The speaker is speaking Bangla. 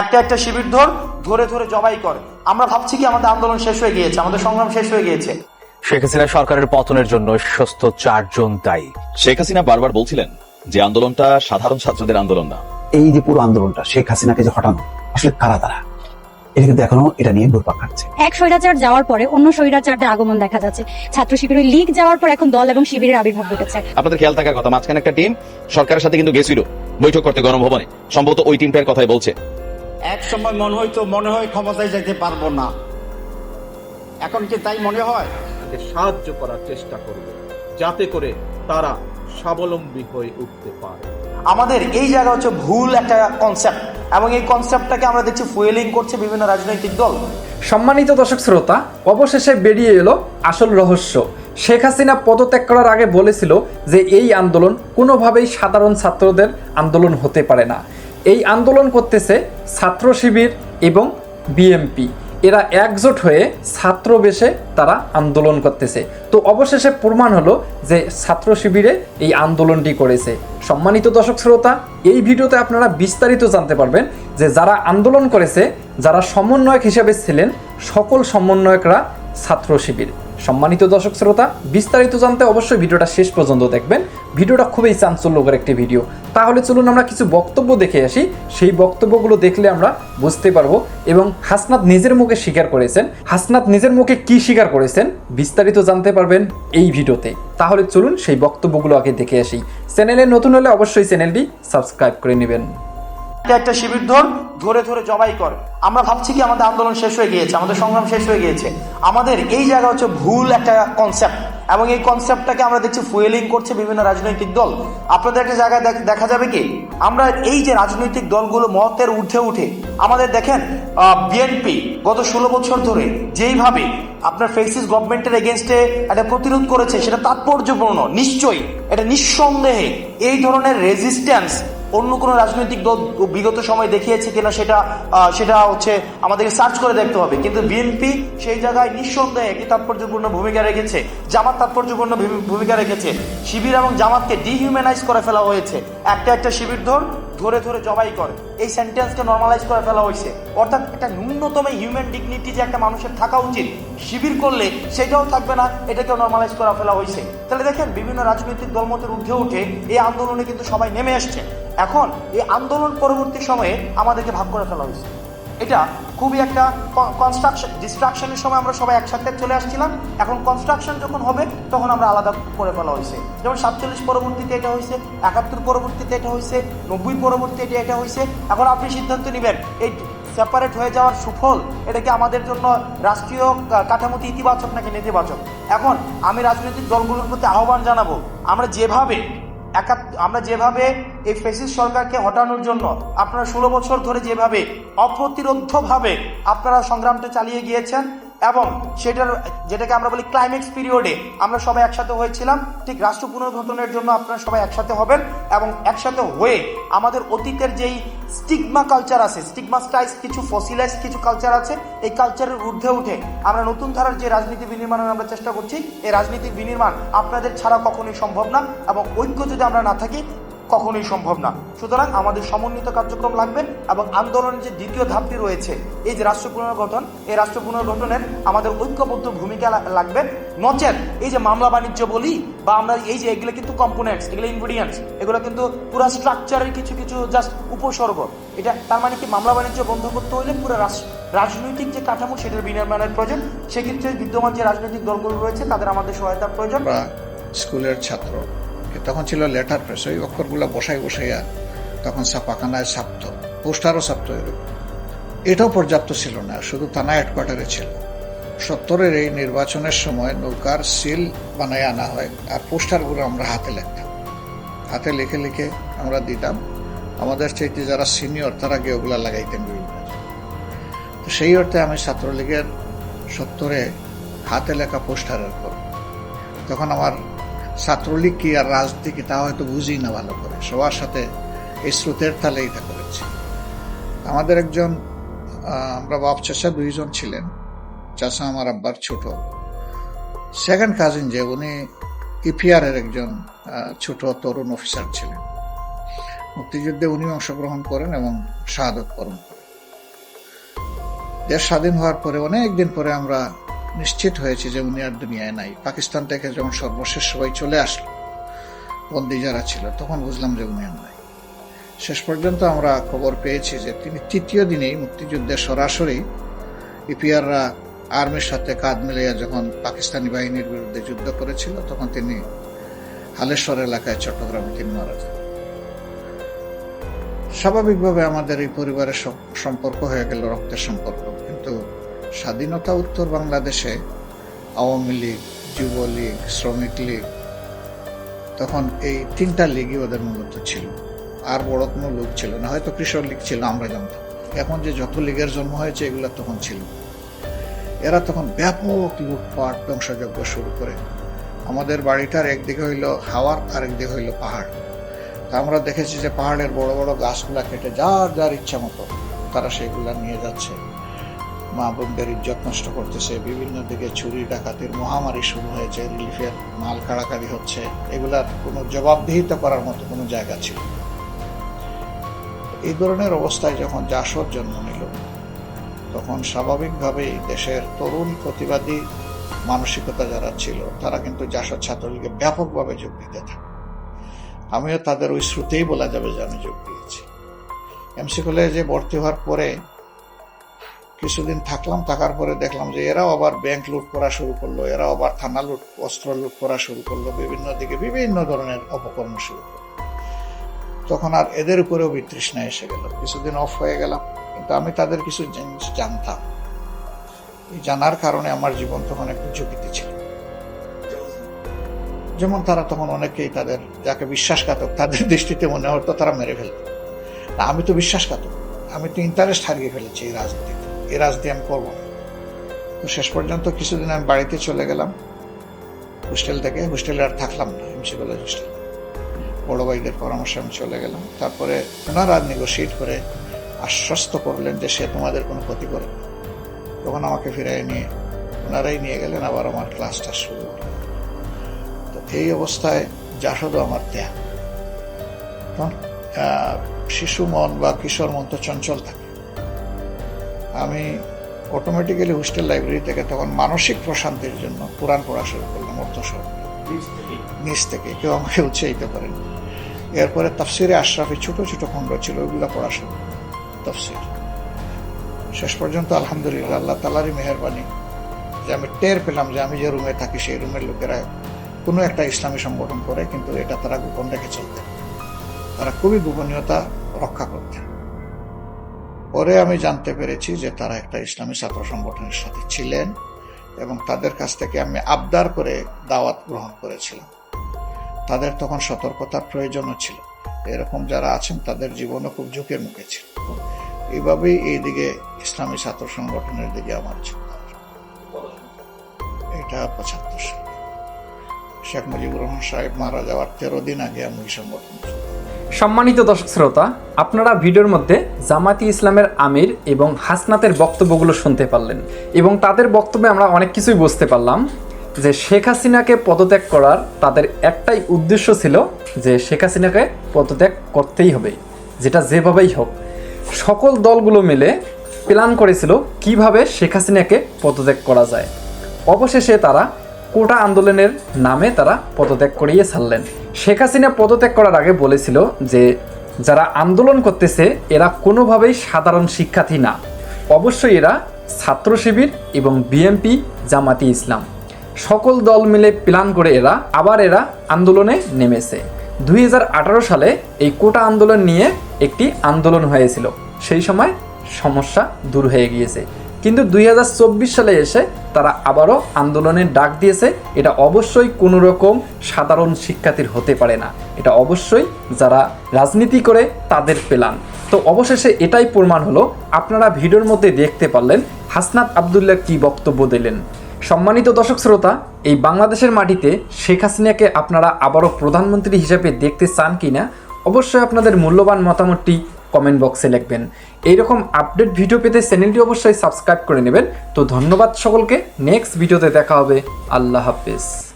একটা একটা শিবির ধর ধরে ধরে জবাই করে। আমরা ভাবছি কি আমাদের আন্দোলন শেষ হয়ে গিয়েছে আমাদের সংগ্রাম শেষ হয়ে গিয়েছে। শেখ হাসিনা সরকারের পতনের জন্য শীর্ষস্থ চারজন দায়ী। শেখ হাসিনা বারবার বলছিলেন যে আন্দোলনটা সাধারণ ছাত্রদের আন্দোলন না। এই যে পুরো আন্দোলনটা শেখ হাসিনাকে যে হটানো আসলে কারা তারা? এটা কিন্তু এখনও এটা নিয়ে ঘুরপাক খাচ্ছে। এক স্বৈরাচার যাওয়ার পরে অন্য স্বৈরাচারদের আগমন দেখা যাচ্ছে। ছাত্র শিবিরের লীগ যাওয়ার পর এখন দল এবং শিবিরের আবির্ভাব ঘটেছে। আপনাদের খেয়াল থাকার কথা মাঝখানে একটা টিম সরকারের সাথে কিন্তু গেছিল বৈঠক করতে গণভবনে। সম্ভবত ওই টিমটার কথাই বলছে। এক সময় মনে হয়তো মনে হয় ক্ষমতায় যেতে পারব না। এখন কি তাই মনে হয়? সাহায্য করার চেষ্টা করব যাতে করে তারা স্বাবলম্বী হয়ে উঠতে পারে। আমাদের এই জায়গা হচ্ছে ভুল একটা কনসেপ্ট এবং এই কনসেপ্টটাকে আমরা দেখছি ফুয়েলিং করছে বিভিন্ন রাজনৈতিক দল। সম্মানিত দর্শক শ্রোতা অবশেষে বেরিয়ে এলো আসল রহস্য। শেখ হাসিনা পদত্যাগ করার আগে বলেছিল যে এই আন্দোলন কোনোভাবেই সাধারণ ছাত্রদের আন্দোলন হতে পারে না। এই আন্দোলন করতেছে ছাত্র শিবির এবং বিএমপি এরা একজোট হয়ে ছাত্র বেশে তারা আন্দোলন করতেছে। তো অবশেষে প্রমাণ হলো যে ছাত্র শিবিরে এই আন্দোলনটি করেছে। সম্মানিত দর্শক শ্রোতা, এই ভিডিওতে আপনারা বিস্তারিত জানতে পারবেন যে যারা আন্দোলন করেছে, যারা সমন্বয়ক হিসেবে ছিলেন, সকল সমন্বয়করা ছাত্র শিবির। সম্মানিত দর্শক শ্রোতা, বিস্তারিত জানতে অবশ্যই ভিডিওটা শেষ পর্যন্ত দেখবেন। ভিডিওটা খুবই চাঞ্চল্যকর একটি ভিডিও। তাহলে চলুন আমরা কিছু বক্তব্য দেখে আসি। সেই বক্তব্যগুলো দেখলে আমরা বুঝতে পারব এবং হাসনাত নিজের মুখে স্বীকার করেছেন। হাসনাত নিজের মুখে কি স্বীকার করেছেন বিস্তারিত জানতে পারবেন এই ভিডিওতে। তাহলে চলুন সেই বক্তব্যগুলো আগে দেখে আসি। চ্যানেলে নতুন হলে অবশ্যই চ্যানেলটি সাবস্ক্রাইব করে নেবেন। একটা শিবির ধর, ধরে ধরে জবাই করে। আমরা ভাবছি কি আমাদের আন্দোলন শেষ হয়ে গিয়েছে, আমাদের সংগ্রাম শেষ হয়ে গিয়েছে। আমাদের এই জায়গা হচ্ছে ভুল একটা কনসেপ্ট এবং এই কনসেপ্টটাকে আমরা দেখছি ফুয়েলিং করছে বিভিন্ন রাজনৈতিক দল। আপনাদের একটা জায়গায় দেখ- যাবে কি? আমরা এই যে রাজনৈতিক দলগুলো মতের ঊর্ধ্বে উঠে, আমাদের দেখেন বিএনপি গত ষোলো বছর ধরে যেইভাবে আপনার ফেসিস গভর্নমেন্টের এগেনস্টে একটা প্রতিরোধ করেছে, সেটা তাৎপর্যপূর্ণ, নিশ্চয়ই। এটা নিঃসন্দেহে এই ধরনের রেজিস্ট্যান্স অন্য কোনো রাজনৈতিক দল বিগত সময় দেখিয়েছে কিনা সেটা সেটা হচ্ছে আমাদেরকে সার্চ করে দেখতে হবে। কিন্তু বিএনপি সেই জায়গায় নিঃসন্দেহে একটি তাৎপর্যপূর্ণ ভূমিকা রেখেছে। জামাত তাৎপর্যপূর্ণ ভূমি- ভূমিকা রেখেছে। শিবির এবং জামাতকে ডিহিউম্যানাইজ করে ফেলা হয়েছে। একটা একটা শিবির ধর, ধরে ধরে জবাই করে। এই সেন্টেন্সকে নর্মালাইজ করে ফেলা হয়েছে। অর্থাৎ একটা ন্যূনতম হিউম্যান ডিগনিটি যে একটা মানুষের থাকা উচিত, শিবির করলে সেটাও থাকবে না, এটাকেও নর্মালাইজ করা ফেলা হয়েছে। তাহলে দেখেন, বিভিন্ন রাজনৈতিক দলমতের ঊর্ধ্বে উঠে এই আন্দোলনে কিন্তু সবাই নেমে আসছে। এখন এই আন্দোলন পরবর্তী সময়ে আমাদেরকে ভাগ করে ফেলা হয়েছে। এটা খুবই একটা কনস্ট্রাকশন ডিস্ট্রাকশনের সময় আমরা সবাই একসাথে চলে আসছিলাম। এখন কনস্ট্রাকশন যখন হবে, তখন আমরা আলাদা করে ফেলা হয়েছে। যেমন সাতচল্লিশ পরবর্তীতে এটা হয়েছে, একাত্তর পরবর্তীতে এটা হয়েছে, নব্বই পরবর্তীতে এটা হয়েছে। এখন আপনি সিদ্ধান্ত নেবেন, এই সেপারেট হয়ে যাওয়ার সুফল, এটা কি আমাদের জন্য রাষ্ট্রীয় কাঠামোতে ইতিবাচক নাকি নেতিবাচক? এখন আমি রাজনৈতিক দলগুলোর প্রতি আহ্বান জানাব, আমরা যেভাবে আমরা যেভাবে এই ফেসিস সরকারকে হটানোর জন্য আপনারা ষোলো বছর ধরে যেভাবে অপ্রতিরোধ্যভাবে আপনারা সংগ্রামটা চালিয়ে গিয়েছেন এবং সেটার, যেটাকে আমরা বলি ক্লাইম্যাক্স পিরিয়ডে আমরা সবাই একসাথে হয়েছিলাম। ঠিক রাষ্ট্র পুনর্গঠনের জন্য আপনারা সবাই একসাথে হবেন এবং একসাথে হয়ে আমাদের অতীতের যেই স্টিগমা কালচার আছে স্টিগমাস্টাইজ কিছু ফসিলাইজ কিছু কালচার আছে, এই কালচারের ঊর্ধ্বে উঠে আমরা নতুন ধারার যে রাজনীতি বিনির্মাণের আমরা চেষ্টা করছি, এই রাজনীতি বিনির্মাণ আপনাদের ছাড়া কখনোই সম্ভব না এবং ঐক্য যদি আমরা না থাকি কখনোই সম্ভব না। সুতরাং আমাদের সমন্বিত কার্যক্রম লাগবে এবং আন্দোলনের যে দ্বিতীয় ধাপটি রয়েছে, এই যে রাষ্ট্র পুনর্গঠন, এই রাষ্ট্র পুনর্গঠনের আমাদের ঐক্যবদ্ধ ভূমিকা লাগবে। নচেত এই যে মামলা বাণিজ্য বলি, বা আমরা এই যে এগুলো কিন্তু কম্পোনেন্টস এগুলো ইনগ্রিডিয়েন্টস এগুলো কিন্তু পুরো স্ট্রাকচারের কিছু কিছু জাস্ট উপসর্গ। এটা তার মানে কি? মামলা বাণিজ্য বন্ধ করতে হলে পুরো রাস- রাজনৈতিক যে কাঠামো, সেটার বিনির্মাণের প্রয়োজন। সেক্ষেত্রে বিদ্যমান যে রাজনৈতিক দলগুলো রয়েছে, তাদের আমাদের সহায়তার প্রয়োজন। স্কুলের ছাত্র। তখন ছিল লেটার প্রেস ওই অক্ষরগুলো বসাই বসাইয়া তখন ছাপাখানায় ছাপত, পোস্টারও ছাপত এরকম। এটাও পর্যাপ্ত ছিল না, শুধু থানা হেডকোয়ার্টারে ছিল। সত্তরের এই নির্বাচনের সময় নৌকার সিল বানায় আনা হয় আর পোস্টারগুলো আমরা হাতে লিখতাম। হাতে লিখে লিখে আমরা দিতাম। আমাদের চাইতে যারা সিনিয়র তারা গিয়ে ওগুলা লাগাইতেন বিভিন্ন তো সেই অর্থে আমি ছাত্রলীগের সত্তরে হাতে লেখা পোস্টারের পর, তখন আমার ছাত্রলীগ কি আর রাজনীতি কি তা হয়তো বুঝি না ভালো করে। সবার সাথে এই স্রোতের তালে এটা করেছি। আমাদের একজন আমরা বাপ চাষা দুইজন ছিলেন। চাষা আমার আব্বার ছোট। সেকেন্ড কাজিন যে, উনি ইপিআর এর একজন ছোট তরুণ অফিসার ছিলেন। মুক্তিযুদ্ধে উনি অংশগ্রহণ করেন এবং শাহাদত করেন। দেশ স্বাধীন হওয়ার পরে অনেক দিন পরে আমরা নিশ্চিত হয়েছি যে উনি আর দুনিয়ায় নাই। পাকিস্তান থেকে যখন সর্বশেষ সবাই চলে আসলো, বন্দি যারা ছিল, তখন বুঝলাম যে উনি আর নাই। শেষ পর্যন্ত আমরা খবর পেয়েছি যে তিনি তৃতীয় দিনেই মুক্তিযুদ্ধে সরাসরি ইপিআররা আর্মির সাথে কাঁধ মিলিয়ে যখন পাকিস্তানি বাহিনীর বিরুদ্ধে যুদ্ধ করেছিল, তখন তিনি হালেশ্বর এলাকায় চট্টগ্রামে তিনি মারা যান। স্বাভাবিকভাবে আমাদের এই পরিবারের সম- সম্পর্ক হয়ে গেল রক্তের সম্পর্ক। স্বাধীনতা উত্তর বাংলাদেশে আওয়ামী লীগ, যুবলীগ, শ্রমিক লীগ, তখন এই তিনটা লীগই ওদের মূলত ছিল। আর বড় কোনো লোক ছিল না, হয়তো কৃষক লীগ ছিল, আমরা জানতাম। এখন যে যত লীগের জন্ম হয়েছে, এগুলো তখন ছিল। এরা তখন ব্যাপক লুটপাট, ধ্বংসযজ্ঞ শুরু করে। আমাদের বাড়িটার একদিকে হইল হাওয়ার, আরেকদিকে হইল পাহাড়। তা আমরা দেখেছি যে পাহাড়ের বড় বড় গাছগুলা কেটে যার যার ইচ্ছা মতো তারা সেগুলা নিয়ে যাচ্ছে। মা বোনদের ইজ্জত নষ্ট করতেছে, বিভিন্ন দিকে চুরি, ডাকাতির মহামারী শুরু হয়েছে, রিলিফের মাল কাড়াকাড়ি হচ্ছে, এগুলার কোনো জবাবদিহিতা করার মতো কোনো জায়গা ছিল এই ধরনের অবস্থায় যখন জাসদ জন্ম নিল, তখন স্বাভাবিকভাবেই দেশের তরুণ প্রতিবাদী মানসিকতা যারা ছিল, তারা কিন্তু জাসদ ছাত্রলীগে ব্যাপকভাবে যোগ দিতে থাকে। আমিও তাদের ওই শ্রুতেই বলা যাবে যে আমি যোগ দিয়েছি। এমসি কলেজে ভর্তি হওয়ার পরে কিছুদিন থাকলাম, থাকার পরে দেখলাম যে এরাও আবার ব্যাংক লুট করা শুরু করল, এরাও আবার থানা লুট, অস্ত্র লুট করা শুরু করল, বিভিন্ন দিকে বিভিন্ন ধরনের অপকর্ম শুরু করল। তখন আর এদের উপরেও বিতৃষ্ণা এসে গেল। কিছুদিন অফ হয়ে গেলাম, কিন্তু আমি তাদের কিছু জিনিস জানতাম। জানার কারণে আমার জীবন তখন একটু ঝুঁকিতে ছিল। যেমন তারা তখন অনেকেই তাদের, যাকে বিশ্বাসঘাতক তাদের দৃষ্টিতে মনে হতো, তারা মেরে ফেলত। আমি তো বিশ্বাসঘাতক, আমি তো ইন্টারেস্ট হারিয়ে ফেলেছি এই রাজনীতিতে। এই রাজনীতি আমি করব। তো শেষ পর্যন্ত কিছুদিন আমি বাড়িতে চলে গেলাম। হোস্টেল থেকে, হোস্টেলে আর থাকলাম না এমসি কলেজ হোস্টেল। বড় ভাইদের পরামর্শে আমি চলে গেলাম। তারপরে ওনারা নেগোসিয়েট করে আশ্বস্ত করলেন যে সে তোমাদের কোনো ক্ষতি করে। তখন আমাকে ফিরাই নিয়ে, ওনারাই নিয়ে গেলেন, আবার আমার ক্লাসটা শুরু তো এই অবস্থায় জাসদও আমার ত্যাগ। শিশু মন বা কিশোর মন তো চঞ্চল থাকে। আমি অটোমেটিক্যালি হোস্টেল লাইব্রেরি থেকে তখন মানসিক প্রশান্তির জন্য কোরআন পড়া শুরু করলাম অর্থ সহ নিচ থেকে? কেউ আমাকে উৎসাহিত করেন। এরপরে তাফসিরে আশরাফি ছোট ছোট খণ্ড ছিল ওইগুলো পড়া শুরু তাফসির। শেষ পর্যন্ত আলহামদুলিল্লাহ আল্লাহ তালারই মেহরবানি যে আমি টের পেলাম যে আমি যে রুমে থাকি সেই রুমের লোকেরা কোনো একটা ইসলামী সংগঠন করে কিন্তু এটা তারা গোপন রেখে চলতেন। তারা খুবই গোপনীয়তা রক্ষা করতেন। পরে আমি জানতে পেরেছি যে তারা একটা ইসলামী ছাত্র সংগঠনের সাথে ছিলেন এবং তাদের কাছ থেকে আমি আবদার করে দাওয়াত গ্রহণ করেছিলাম। তাদের তখন সতর্কতার প্রয়োজনও ছিল। এরকম যারা আছেন, তাদের জীবনও খুব ঝুঁকির মুখে ছিল। এইভাবেই এই দিকে ইসলামী ছাত্র সংগঠনের দিকে আমার এটা পঁচাত্তর সাল। শেখ মুজিবুর রহমান সাহেব মারা যাওয়ার তেরো দিন আগে আমি সংগঠন। সম্মানিত দর্শক শ্রোতা, আপনারা ভিডিওর মধ্যে জামাতি ইসলামের আমির এবং হাসনাতের বক্তব্যগুলো শুনতে পারলেন এবং তাদের বক্তব্যে আমরা অনেক কিছুই বুঝতে পারলাম যে শেখ হাসিনাকে পদত্যাগ করার তাদের একটাই উদ্দেশ্য ছিল যে শেখ হাসিনাকে পদত্যাগ করতেই হবে, যেটা যেভাবেই হোক। সকল দলগুলো মিলে প্ল্যান করেছিল কীভাবে শেখ হাসিনাকে পদত্যাগ করা যায়। অবশেষে তারা কোটা আন্দোলনের নামে তারা পদত্যাগ করিয়ে ছাড়লেন। শেখ হাসিনা পদত্যাগ করার আগে বলেছিল যে, যারা আন্দোলন করতেছে, এরা কোনোভাবেই সাধারণ শিক্ষার্থী না। অবশ্যই এরা ছাত্র শিবির এবং বিএমপি জামাতি ইসলাম। সকল দল মিলে প্ল্যান করে এরা, আবার এরা আন্দোলনে নেমেছে। দুই হাজার আঠারো সালে এই কোটা আন্দোলন নিয়ে একটি আন্দোলন হয়েছিল। সেই সময় সমস্যা দূর হয়ে গিয়েছে। কিন্তু দুই হাজার চব্বিশ সালে এসে তারা আবারও আন্দোলনের ডাক দিয়েছে। এটা অবশ্যই কোনো রকম সাধারণ শিক্ষার্থীর হতে পারে না। এটা অবশ্যই যারা রাজনীতি করে তাদের প্ল্যান তো অবশেষে এটাই প্রমাণ হলো, আপনারা ভিডিওর মধ্যে দেখতে পারলেন হাসনাত আবদুল্লাহ কি বক্তব্য দিলেন। সম্মানিত দর্শক শ্রোতা, এই বাংলাদেশের মাটিতে শেখ হাসিনাকে আপনারা আবারও প্রধানমন্ত্রী হিসেবে দেখতে চান কিনা, অবশ্যই আপনাদের মূল্যবান মতামতটি কমেন্ট বক্সে লিখবেন। এইরকম আপডেট ভিডিও পেতে চ্যানেলটি অবশ্যই সাবস্ক্রাইব করে নেবেন। তো ধন্যবাদ সকলকে। নেক্সট ভিডিওতে দেখা হবে। আল্লাহ হাফেজ।